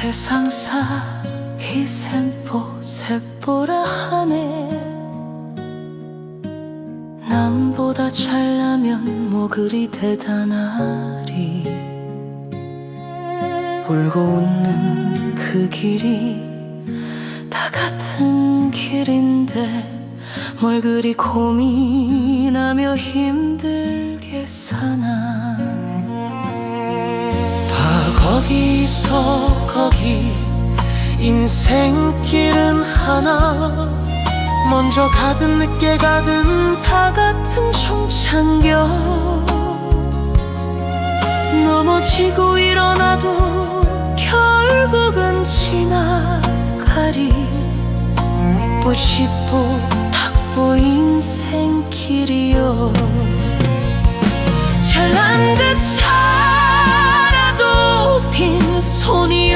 세상사 이 셈보 셋보라 하네. 남보다 잘나면 뭐 그리 대단하리. 울고 웃는 그 길이 다 같은 길인데 뭘 그리 고민하며 힘들게 사나. 다 거기서 거기 인생길은 하나. 먼저 가든 늦게 가든 다 같은 총창격 넘어지고 일어나도 결국은 지나가리. 꽃이고 탁보 인생길이요 잘난 듯 살아도 빈손이